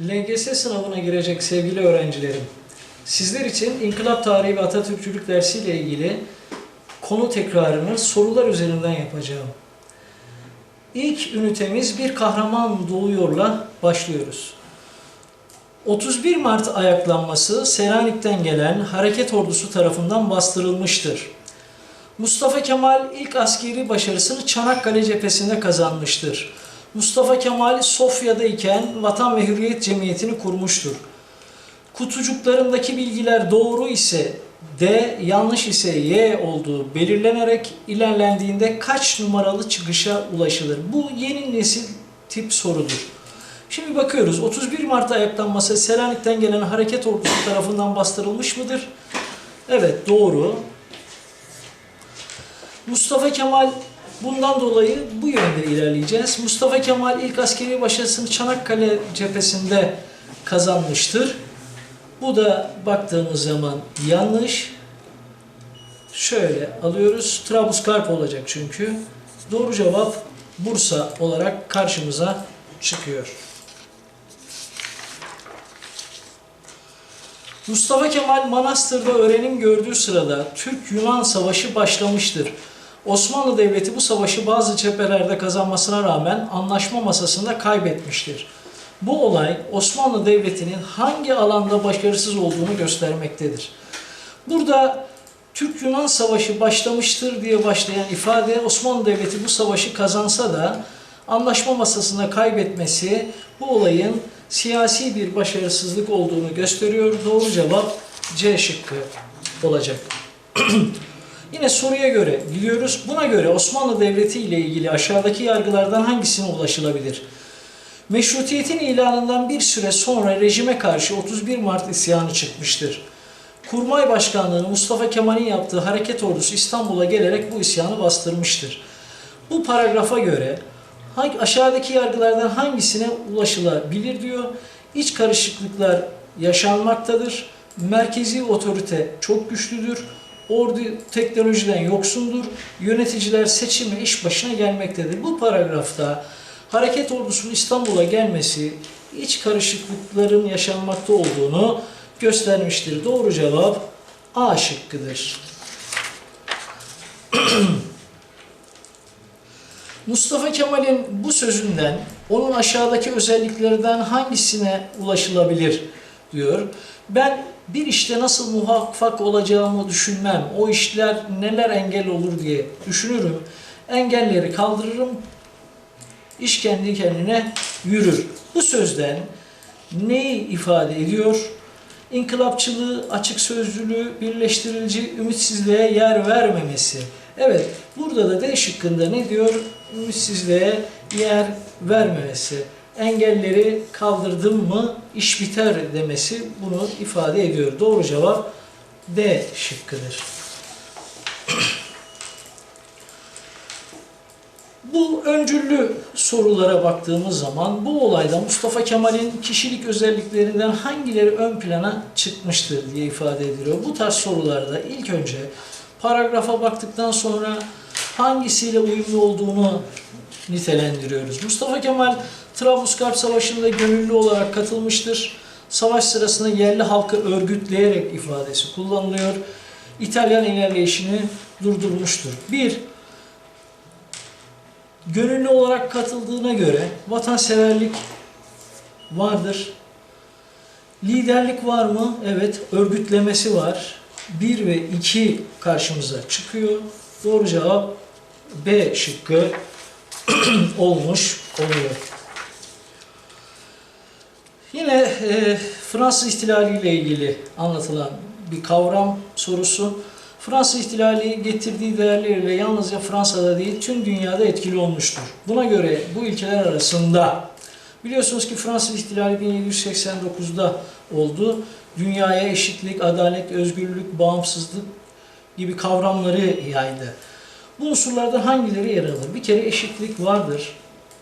LGS sınavına girecek sevgili öğrencilerim, sizler için İnkılap Tarihi ve Atatürkçülük dersiyle ilgili konu tekrarını sorular üzerinden yapacağım. İlk ünitemiz bir kahraman doğuyorla başlıyoruz. 31 Mart ayaklanması Selanik'ten gelen hareket ordusu tarafından bastırılmıştır. Mustafa Kemal ilk askeri başarısını Çanakkale cephesinde kazanmıştır. Mustafa Kemal Sofya'da iken Vatan ve Hürriyet Cemiyeti'ni kurmuştur. Kutucuklarındaki bilgiler doğru ise D, yanlış ise Y olduğu belirlenerek ilerlendiğinde kaç numaralı çıkışa ulaşılır? Bu yeni nesil tip sorudur. Şimdi bakıyoruz. 31 Mart ayaklanması Selanik'ten gelen hareket ordusu tarafından bastırılmış mıdır? Evet doğru. Mustafa Kemal bundan dolayı bu yönde ilerleyeceğiz. Mustafa Kemal ilk askeri başarısını Çanakkale cephesinde kazanmıştır. Bu da baktığımız zaman yanlış. Şöyle alıyoruz. Trablusgarp olacak çünkü. Doğru cevap Bursa olarak karşımıza çıkıyor. Mustafa Kemal Manastır'da öğrenim gördüğü sırada Türk-Yunan Savaşı başlamıştır. Osmanlı Devleti bu savaşı bazı cephelerde kazanmasına rağmen anlaşma masasında kaybetmiştir. Bu olay Osmanlı Devleti'nin hangi alanda başarısız olduğunu göstermektedir. Burada Türk-Yunan Savaşı başlamıştır diye başlayan ifade Osmanlı Devleti bu savaşı kazansa da anlaşma masasında kaybetmesi bu olayın siyasi bir başarısızlık olduğunu gösteriyor. Doğru cevap C şıkkı olacak. Yine soruya göre biliyoruz. Buna göre Osmanlı Devleti ile ilgili aşağıdaki yargılardan hangisine ulaşılabilir? Meşrutiyetin ilanından bir süre sonra rejime karşı 31 Mart isyanı çıkmıştır. Kurmay Başkanlığı'nı Mustafa Kemal'in yaptığı hareket ordusu İstanbul'a gelerek bu isyanı bastırmıştır. Bu paragrafa göre aşağıdaki yargılardan hangisine ulaşılabilir diyor. İç karışıklıklar yaşanmaktadır. Merkezi otorite çok güçlüdür. Ordu teknolojiden yoksundur. Yöneticiler seçime iş başına gelmektedir. Bu paragrafta hareket ordusunun İstanbul'a gelmesi iç karışıklıkların yaşanmakta olduğunu göstermiştir. Doğru cevap A şıkkıdır. Mustafa Kemal'in bu sözünden onun aşağıdaki özelliklerden hangisine ulaşılabilir diyor. Ben bir işte nasıl muvaffak olacağımı düşünmem. O işler neler engel olur diye düşünürüm. Engelleri kaldırırım. İş kendi kendine yürür. Bu sözden neyi ifade ediyor? İnkılapçılığı, açık sözlülüğü, birleştirici, ümitsizliğe yer vermemesi. Evet, burada da D şıkkında ne diyor? Ümitsizliğe yer vermemesi. Engelleri kaldırdım mı iş biter demesi bunu ifade ediyor. Doğru cevap D şıkkıdır. Bu öncüllü sorulara baktığımız zaman bu olayda Mustafa Kemal'in kişilik özelliklerinden hangileri ön plana çıkmıştır diye ifade ediliyor. Bu tarz sorularda ilk önce paragrafa baktıktan sonra hangisiyle uyumlu olduğunu nitelendiriyoruz. Mustafa Kemal Trablusgarp Savaşı'nda gönüllü olarak katılmıştır. Savaş sırasında yerli halkı örgütleyerek ifadesi kullanılıyor. İtalyan ilerleyişini durdurmuştur. Bir, gönüllü olarak katıldığına göre vatanseverlik vardır. Liderlik var mı? Evet. Örgütlemesi var. 1 ve 2 karşımıza çıkıyor. Doğru cevap B şıkkı olmuş oluyor. Yine e, Fransız İhtilali ile ilgili anlatılan bir kavram sorusu. Fransız ihtilali getirdiği değerlerle yalnızca Fransa'da değil tüm dünyada etkili olmuştur. Buna göre bu ülkeler arasında biliyorsunuz ki Fransız ihtilali 1789'da oldu. Dünyaya eşitlik, adalet, özgürlük, bağımsızlık gibi kavramları yaydı. Bu unsurlarda hangileri yer alır? Bir kere eşitlik vardır,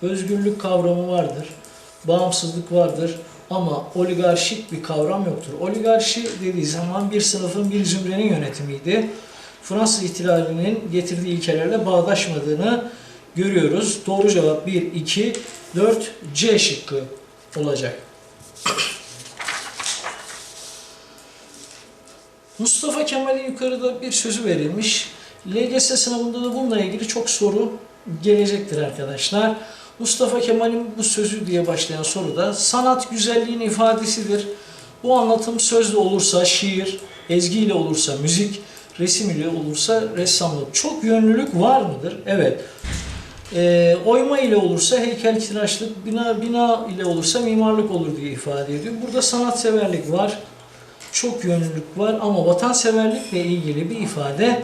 özgürlük kavramı vardır, bağımsızlık vardır ama oligarşik bir kavram yoktur. Oligarşi dediği zaman bir sınıfın, bir zümrenin yönetimiydi. Fransız ihtilalinin getirdiği ilkelerle bağdaşmadığını görüyoruz. Doğru cevap 1, 2, 4, C şıkkı olacak. Mustafa Kemal'e yukarıda bir sözü verilmiş. LGS sınavında da bununla ilgili çok soru gelecektir arkadaşlar. Mustafa Kemal'in bu sözü diye başlayan soruda sanat güzelliğin ifadesidir. Bu anlatım sözle olursa şiir, ezgiyle olursa müzik, resim ile olursa ressamlık. Çok yönlülük var mıdır? Evet. Ee, oyma ile olursa heykeltıraşlık, bina, bina ile olursa mimarlık olur diye ifade ediyor. Burada sanatseverlik var, çok yönlülük var ama vatanseverlikle ilgili bir ifade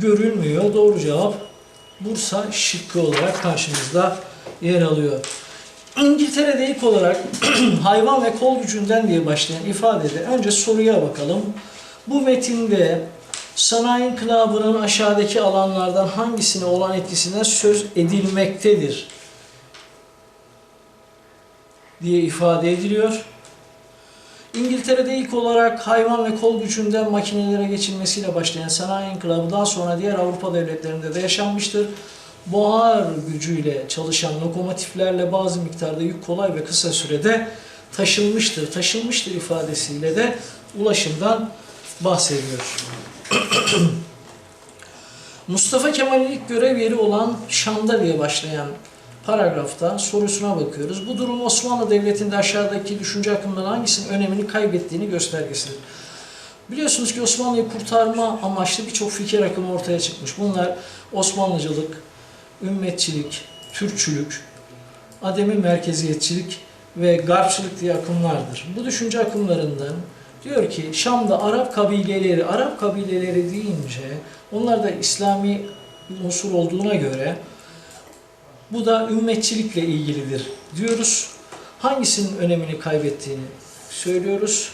görülmüyor. Doğru cevap Bursa şıkkı olarak karşımızda yer alıyor. İngiltere'de ilk olarak hayvan ve kol gücünden diye başlayan ifadede önce soruya bakalım. Bu metinde sanayi inkılabının aşağıdaki alanlardan hangisine olan etkisinden söz edilmektedir diye ifade ediliyor. İngiltere'de ilk olarak hayvan ve kol gücünden makinelere geçilmesiyle başlayan sanayi inkılabı daha sonra diğer Avrupa devletlerinde de yaşanmıştır. Buhar gücüyle çalışan lokomotiflerle bazı miktarda yük kolay ve kısa sürede taşınmıştır. Taşınmıştır ifadesiyle de ulaşımdan bahsediyor. Mustafa Kemal'in ilk görev yeri olan Şam'da başlayan paragrafta sorusuna bakıyoruz. Bu durum Osmanlı Devleti'nde aşağıdaki düşünce akımlarının hangisinin önemini kaybettiğini göstergesidir. Biliyorsunuz ki Osmanlı'yı kurtarma amaçlı birçok fikir akımı ortaya çıkmış. Bunlar Osmanlıcılık, ümmetçilik, Türkçülük, ademi merkeziyetçilik ve garpçılık diye akımlardır. Bu düşünce akımlarından diyor ki Şam'da Arap kabileleri, Arap kabileleri deyince onlar da İslami unsur olduğuna göre bu da ümmetçilikle ilgilidir diyoruz. Hangisinin önemini kaybettiğini söylüyoruz.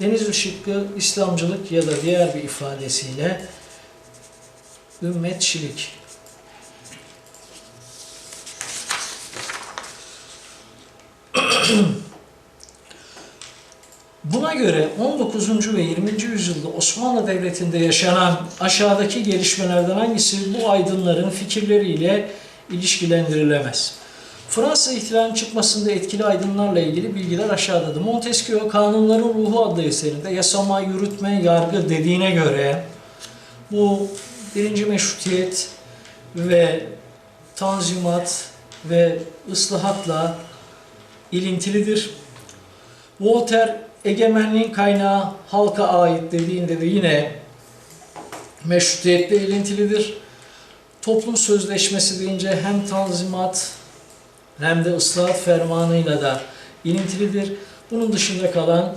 Denizli şıkkı İslamcılık ya da diğer bir ifadesiyle ümmetçilik. Buna göre 19. ve 20. yüzyılda Osmanlı Devleti'nde yaşanan aşağıdaki gelişmelerden hangisi bu aydınların fikirleriyle ilişkilendirilemez? Fransa ihtilalinin çıkmasında etkili aydınlarla ilgili bilgiler aşağıdadır. Montesquieu Kanunların Ruhu adlı eserinde yasama, yürütme, yargı dediğine göre bu birinci meşrutiyet ve tanzimat ve ıslahatla ilintilidir. Voltaire egemenliğin kaynağı halka ait dediğinde de yine meşrutiyetle ilintilidir. Toplum sözleşmesi deyince hem tanzimat hem de ıslahat fermanıyla da ilintilidir. Bunun dışında kalan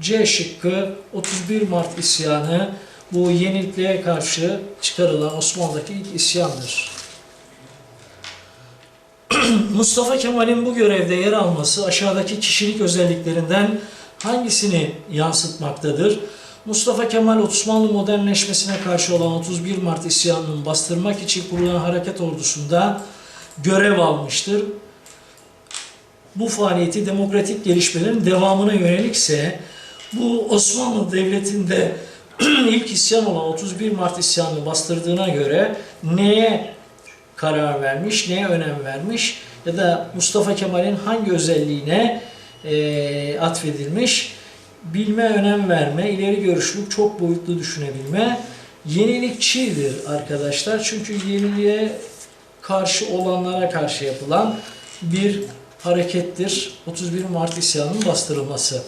C şıkkı 31 Mart isyanı bu yenilikliğe karşı çıkarılan Osmanlı'daki ilk isyandır. Mustafa Kemal'in bu görevde yer alması aşağıdaki kişilik özelliklerinden hangisini yansıtmaktadır? Mustafa Kemal Osmanlı modernleşmesine karşı olan 31 Mart isyanını bastırmak için kurulan hareket ordusunda görev almıştır. Bu faaliyeti demokratik gelişmelerin devamına yönelikse bu Osmanlı Devleti'nde ilk isyan olan 31 Mart isyanını bastırdığına göre neye karar vermiş, neye önem vermiş ya da Mustafa Kemal'in hangi özelliğine e, atfedilmiş? Bilme, önem verme, ileri görüşlülük, çok boyutlu düşünebilme, yenilikçidir arkadaşlar. Çünkü yeniliğe karşı olanlara karşı yapılan bir harekettir. 31 Mart isyanının bastırılması.